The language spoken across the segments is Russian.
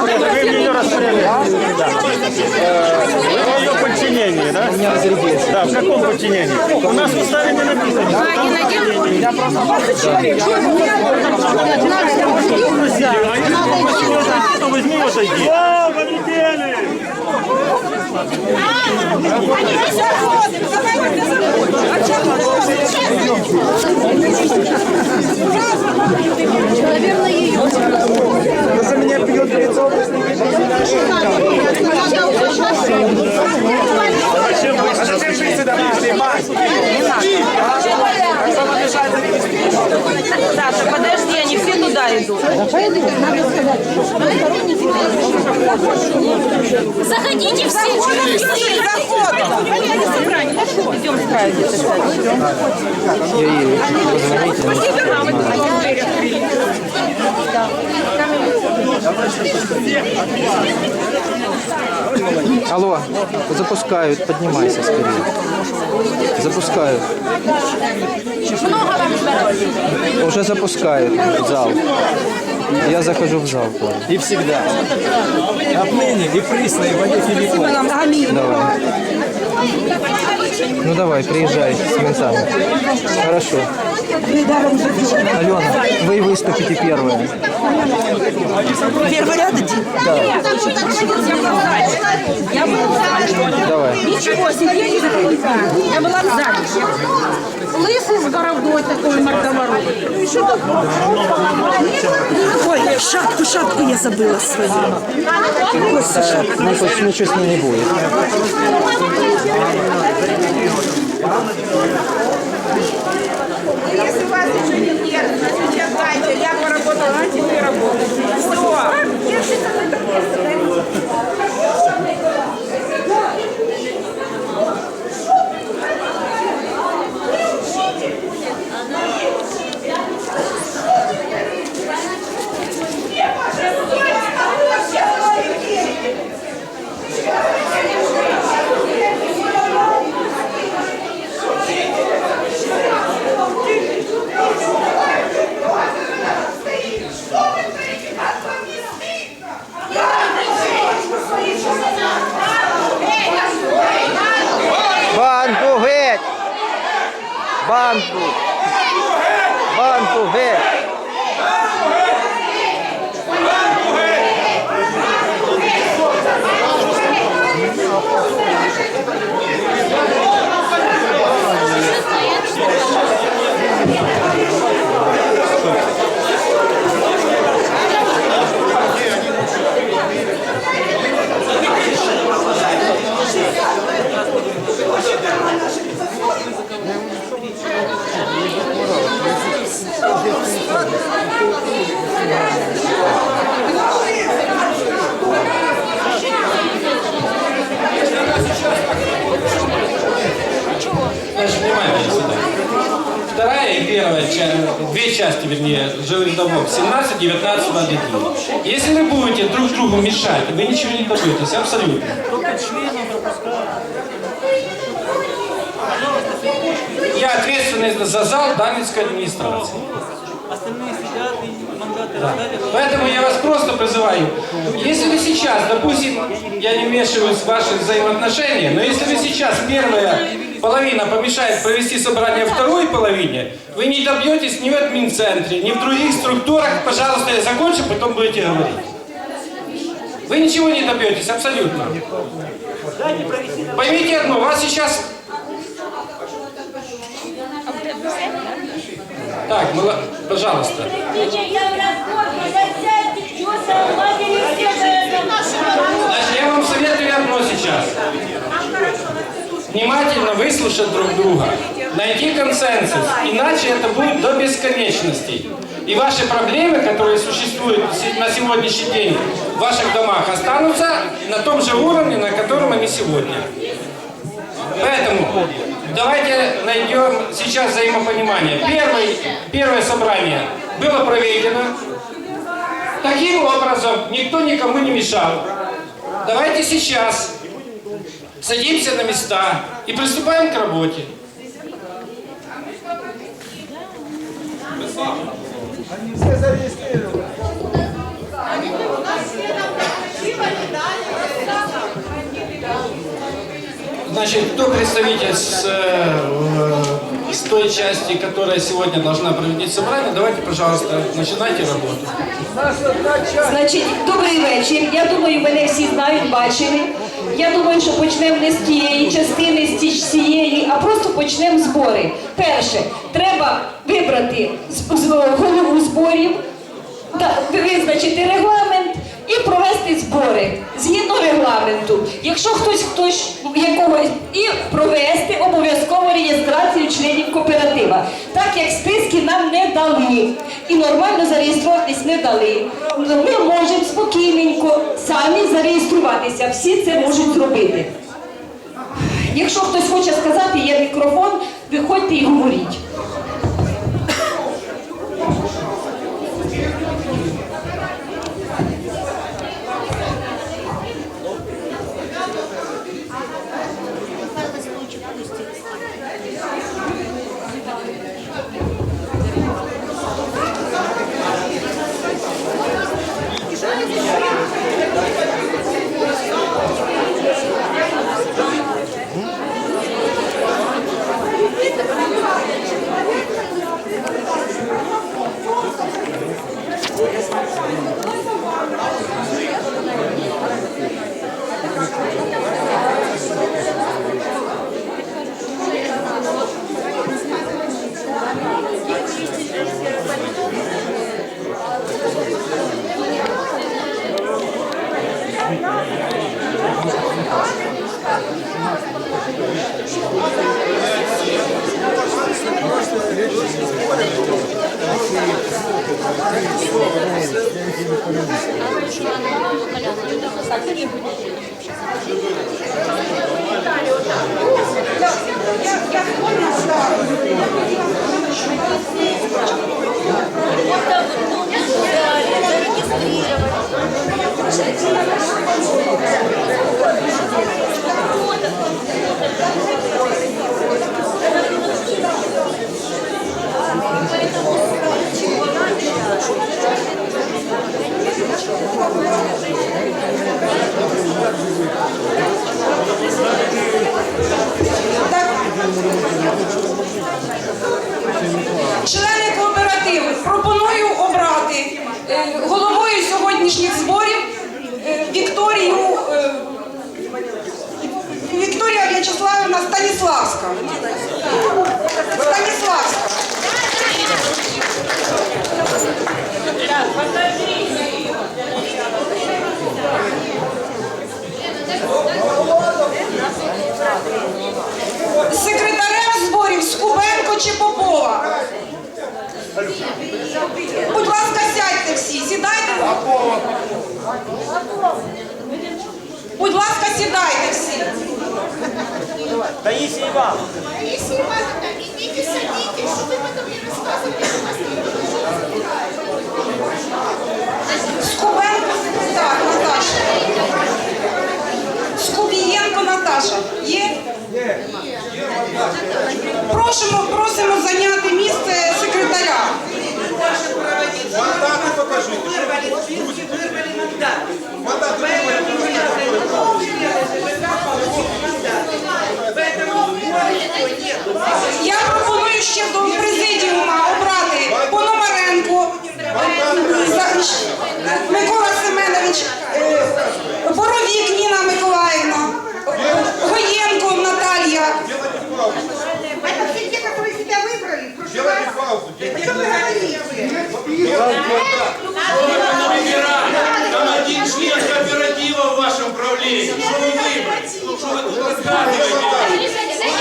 вы ее? Да. Э, в ее подчинении, да? Да, в каком подчинении? У нас в уставе не написано. Я просто 20 человек. Просили, а если вы просили, то возьми вот отойди. О, полетели! Они не заходят. Давай не заходим. А чем Наверное, ее. Саша, подожди, они все туда идут. Заходите все. Идем с краю где-то сядем. Алло, запускают, поднимайся скорее. Запускают. Уже запускают в зал. Я захожу в зал. И всегда. Отныне и присно, и во веки веков. Давай. Ну давай, приезжай с ментами. Хорошо. Алена, вы выступите первая. Первый ряд иди. Я была в зале. Давай. Ничего себе, не такой Я была в зале. Лысый с бородой такой мордоворот. Ой, шапку, шапку я забыла свою. Ну, то есть ничего с ним не будет. Если у вас еще нет нервно, сейчас дайте. Я поработала, а теперь работаю. Все. Две части, вернее, жилых домов, 17, 19 воды. Если вы будете друг другу мешать, вы ничего не добьетесь, абсолютно. Я ответственный за зал Даминской администрации. Да. Поэтому я вас просто призываю, если вы сейчас, допустим, я не вмешиваюсь в ваши взаимоотношения, но если вы сейчас первая половина помешает провести собрание второй половине, вы не добьетесь ни в админцентре, ни в других структурах. Пожалуйста, я закончу, потом будете говорить. Вы ничего не добьетесь, абсолютно. Поймите одно, вас сейчас... Так, мало- пожалуйста. Значит, я вам советую одно сейчас. Внимательно выслушать друг друга, найти консенсус, иначе это будет до бесконечности. И ваши проблемы, которые существуют на сегодняшний день в ваших домах, останутся на том же уровне, на котором они сегодня. Поэтому давайте найдем сейчас взаимопонимание. Первый, первое собрание было проведено. Таким образом, никто никому не мешал. Давайте сейчас садимся на места и приступаем к работе. Значит, кто представитель с, э, с той части, которая сегодня должна проводить собрание, давайте, пожалуйста, начинайте работу. Значить, добрий вечір. Я думаю, мене всі знають, бачили. Я думаю, що почнемо не з тієї частини, з ті- цієї, а просто почнемо збори. Перше, треба вибрати голову зборів, визначити регламент і провести збори згідно регламенту. Якщо хтось хтось якогось і провести обов'язково реєстрацію членів кооператива, так як списки нам не дали і нормально зареєструватись не дали. Ми можемо спокійненько самі зареєструватися. Всі це можуть зробити. Якщо хтось хоче сказати, є мікрофон, виходьте і говоріть. Наташа. Є? Просимо, просимо зайняти місце секретаря. Мандаты покажите. Я пропоную ще до президіума обрати Пономаренко, Микола Семенович, е, Боровік Ніна Миколаївна, Это все те, которые себя выбрали. Делайте паузу. О чем вы говорите? Там один член кооператива в вашем правлении. Что вы выбрали? Что вы тут рассказываете?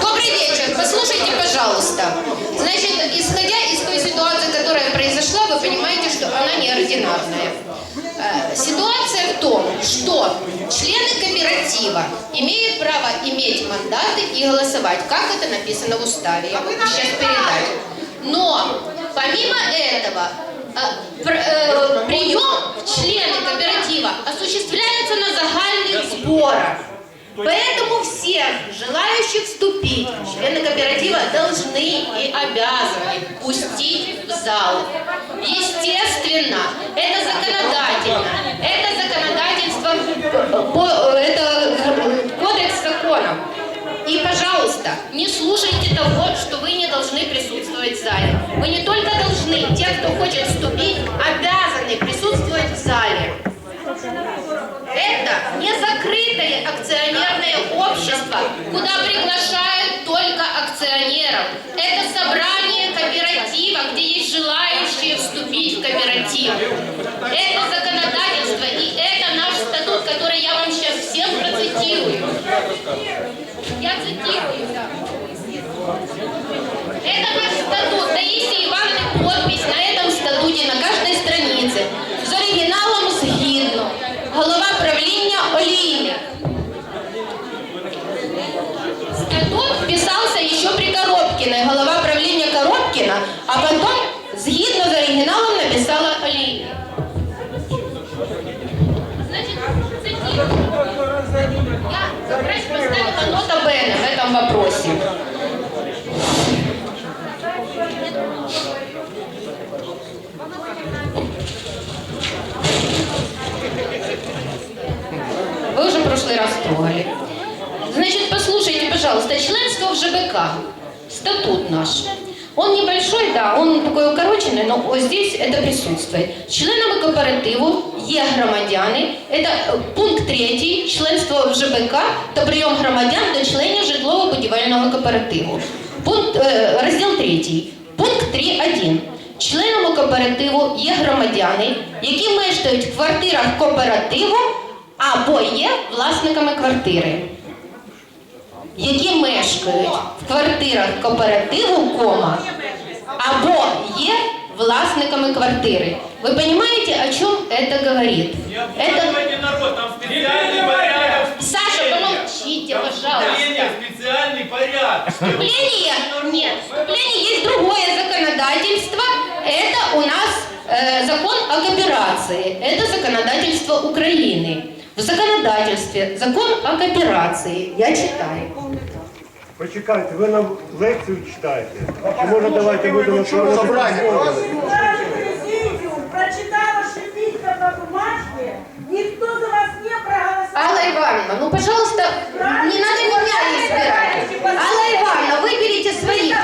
Добрый вечер. Послушайте, пожалуйста. Значит, исходя из той ситуации, которая произошла, вы понимаете, что она неординарная. Э, Ситуация в том, что члены кооператива имеют право иметь мандаты и голосовать, как это написано в уставе. Я могу сейчас передать. Но помимо этого э, э, прием в члены кооператива осуществляется на загальных сборах. Поэтому всех желающих вступить в члены кооператива должны и обязаны пустить в зал. Естественно, это законодательно. Это законодательство, по- это кодекс законов. И, пожалуйста, не слушайте того, что вы не должны присутствовать в зале. Вы не только должны, те, кто хочет вступить, обязаны присутствовать в зале. Это не закрытое акционерное общество, куда приглашают только акционеров. Это собрание кооператива, где есть желающие вступить в кооператив. Это законодательство, и это наш статут, который я вам сейчас всем процитирую. Я цитирую. Это Раз поставила нота Бена в этом вопросе. Вы уже в прошлый раз трогали. Значит, послушайте, пожалуйста, членство в ЖБК, статут наш. Он небольшой, да, он такой укороченный, но вот здесь это присутствует. Членами кооперативу є громадяни. Это е, пункт третій, членство в ЖБК та прийом громадян до членів житлово-будівельного кооперативу. Пункт, е, розділ третій. Пункт 3.1. Членами кооперативу є громадяни, які мешкають в квартирах кооперативу або є власниками квартири які мешкають в квартирах кооперативу, кома, або є власниками квартири. Ви розумієте, о говорить? Это... народ, там специальный порядок. Саша, помолчите, пожалуйста. специальный порядок. Вступление, нет, вступление есть другое законодательство. Это у нас э, закон о кооперации. Это законодательство Украины. В законодательстве закон о кооперации. Я читаю. Почекайте, ви нам лекцію читаєте. Чи може давайте будемо? Президиум прочитала шипитка на бумажке, никто за вас не проголосовал. Алла Ивановна, ну, пожалуйста, не надо меня избирать. Алла Ивановна, выберите своих.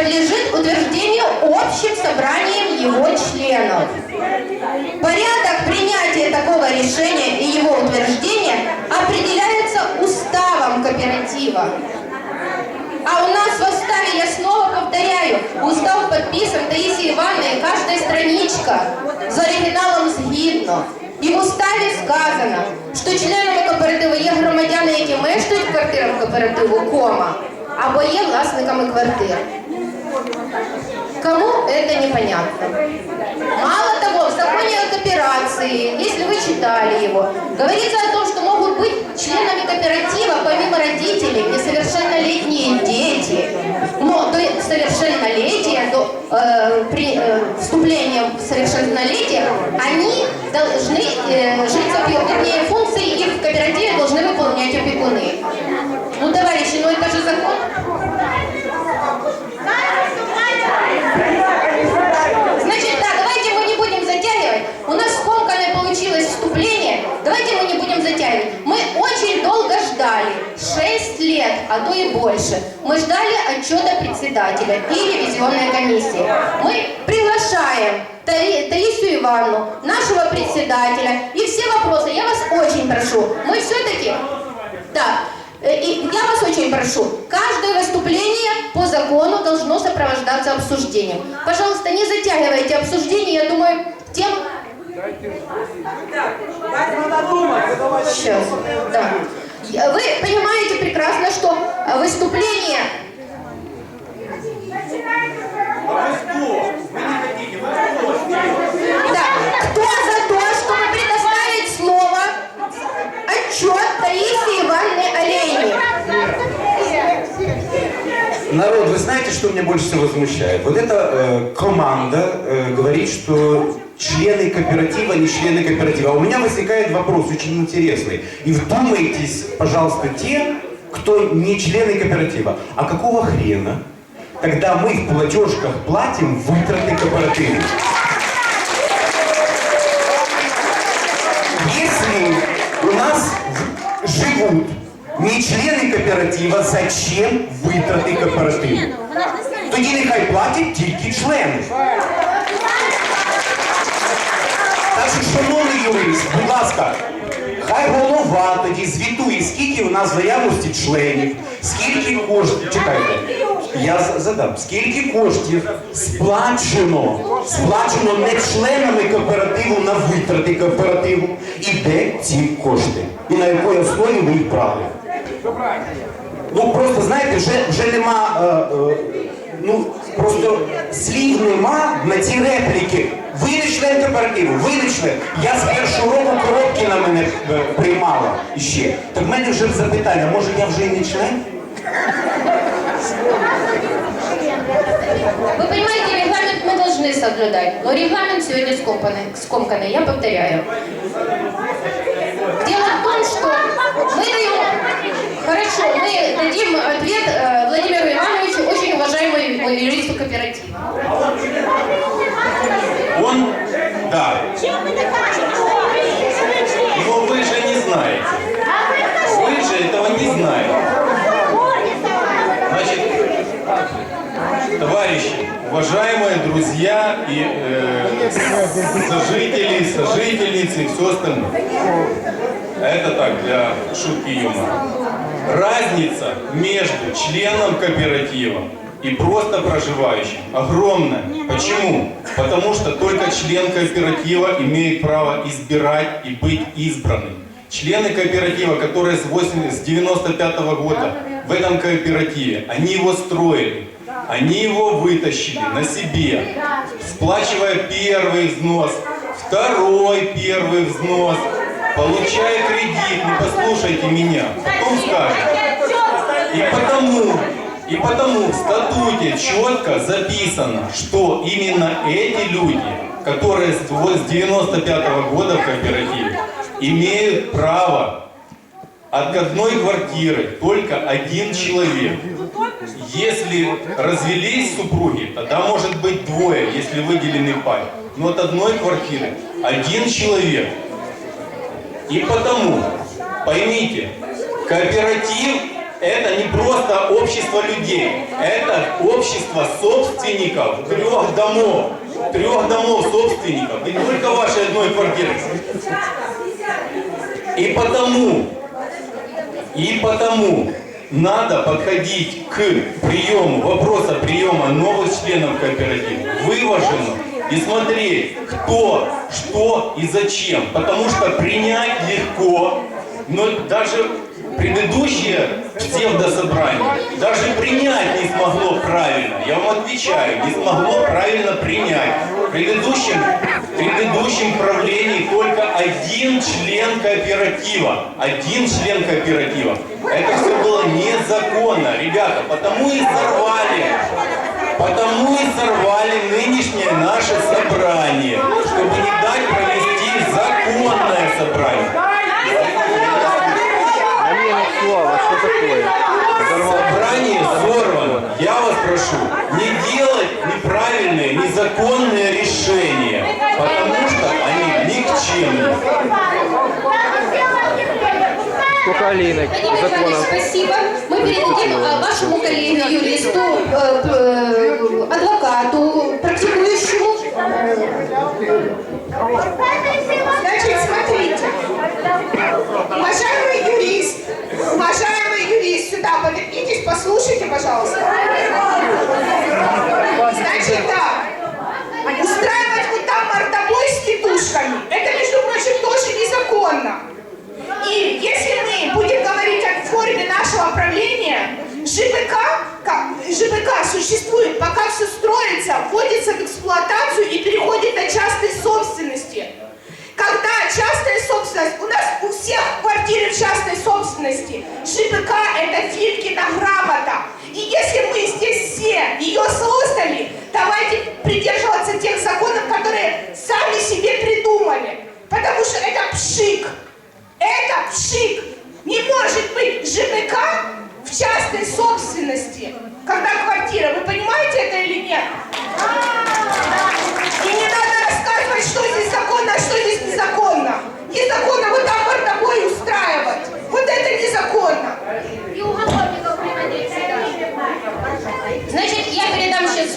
подлежит утверждению общим собранием его членов. Порядок принятия такого решения и его утверждения определяется уставом кооператива. А у нас в уставе, я снова повторяю, устав подписан Таисией Ивановной, каждая страничка за оригиналом згідно. І в уставі сказано, що членами кооперативу є громадяни, які мешкають в квартирах кооперативу, кома, або є власниками квартир. Кому это непонятно? Мало того, в законе о кооперации, если вы читали его, говорится о том, что могут быть членами кооператива, помимо родителей, несовершеннолетние дети. Но до совершеннолетия, до э, при, э, вступления в совершеннолетие, они должны э, жить, опе- вернее, функции их в кооперативе должны выполнять опекуны. Ну, товарищи, ну это же закон. Значит, да, давайте мы не будем затягивать. У нас скомканное получилось вступление. Давайте мы не будем затягивать. Мы очень долго ждали. Шесть лет, а то и больше. Мы ждали отчета председателя и ревизионной комиссии. Мы приглашаем Таи- Таисию Ивановну, нашего председателя. И все вопросы, я вас очень прошу, мы все-таки... Да, Э, И я вас очень прошу, каждое выступление по закону должно сопровождаться обсуждением. Пожалуйста, не затягивайте обсуждение, я думаю, тем... Сейчас, да. Вы понимаете прекрасно, что выступление Да. Кто за то, чтобы предоставить слово отчет Таисии Ивановне Олейник? Народ, вы знаете, что меня больше всего возмущает? Вот эта э, команда э, говорит, что члены кооператива не члены кооператива. А у меня возникает вопрос очень интересный. И вдумайтесь, пожалуйста, те, кто не члены кооператива. А какого хрена? Тогда мы в платежках платим вытраты кооператива. Если у нас живут не члены кооператива, зачем витрати кооперативу? Тоді нехай платять тільки члени. Що, шановний юрист, будь ласка, хай голова тоді звітує, скільки в нас в наявності членів, скільки коштів. Чекайте, я задам, скільки коштів сплачено, сплачено не членами кооперативу на витрати кооперативу, і де ці кошти? І на якій основі ви їх брали? Ну просто знаєте, вже, вже нема. Е, е, ну просто слів нема на ці репліки. Ви не член кооперативу, ви не член. Я з першого року коробки на мене е, приймала іще. Так в мене вже запитання, може я вже і не член? Вы понимаете, регламент мы должны соблюдать, но регламент сегодня скомканный, скомканный, я повторяю. Уважаемые друзья и э, сожители, сожительницы и все остальное. Это так, для шутки юмора. Разница между членом кооператива и просто проживающим огромная. Почему? Потому что только член кооператива имеет право избирать и быть избранным. Члены кооператива, которые с, 80, с 95 года в этом кооперативе, они его строили, они его вытащили на себе, сплачивая первый взнос, второй первый взнос, получая кредит, ну послушайте меня, потом скажете. И потому, и потому в статуте четко записано, что именно эти люди, которые с вот с 95 года в кооперативе, имеют право от одной квартиры только один человек. Если развелись супруги, тогда может быть двое, если выделены пай. Но от одной квартиры один человек. И потому, поймите, кооператив это не просто общество людей, это общество собственников трех домов. Трех домов собственников, и не только вашей одной квартиры. И потому, и потому надо подходить к приему, вопроса приема новых членов кооператива вываженно и смотреть, кто, что и зачем. Потому что принять легко, но даже предыдущее псевдособрание даже принять не смогло правильно. Я вам отвечаю, не смогло правильно принять. В предыдущем, в предыдущем правлении только один член кооператива. Один член кооператива. Это все было незаконно, ребята, потому и сорвали. Потому и сорвали нынешнее наше собрание, чтобы не дать провести законное собрание. Олег, слово, что такое? Собрание сорвано. Я вас прошу, не делать неправильные, незаконные решения, потому что они Алинок Владимир Иванович, законов? спасибо. Мы передадим э, вашему коллеге, юристу, э, э, адвокату, практикующему. Значит, смотрите. Уважаемый юрист, уважаемый юрист, сюда повернитесь, послушайте, пожалуйста. Значит так, устраивать вот там мордобой с тетушками, это, между прочим, тоже незаконно. И если мы будем говорить о форме нашего правления, ЖБК, как, ЖБК существует, пока все строится, вводится в эксплуатацию и переходит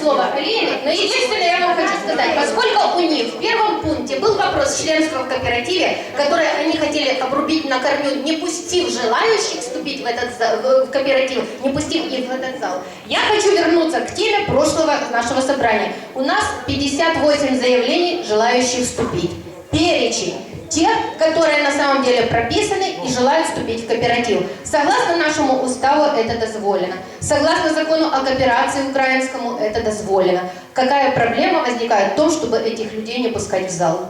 слово Лене, но единственное я вам хочу сказать, поскольку у них в первом пункте был вопрос членства в кооперативе, который они хотели обрубить на корню, не пустив желающих вступить в этот в кооператив, не пустив их в этот зал, я хочу вернуться к теме прошлого нашего собрания. У нас 58 заявлений, желающих вступить. Перечень тех, которые на самом деле прописаны и желают вступить в кооператив. Согласно нашему уставу это дозволено. Согласно закону о кооперации украинскому это дозволено. Какая проблема возникает в том, чтобы этих людей не пускать в зал?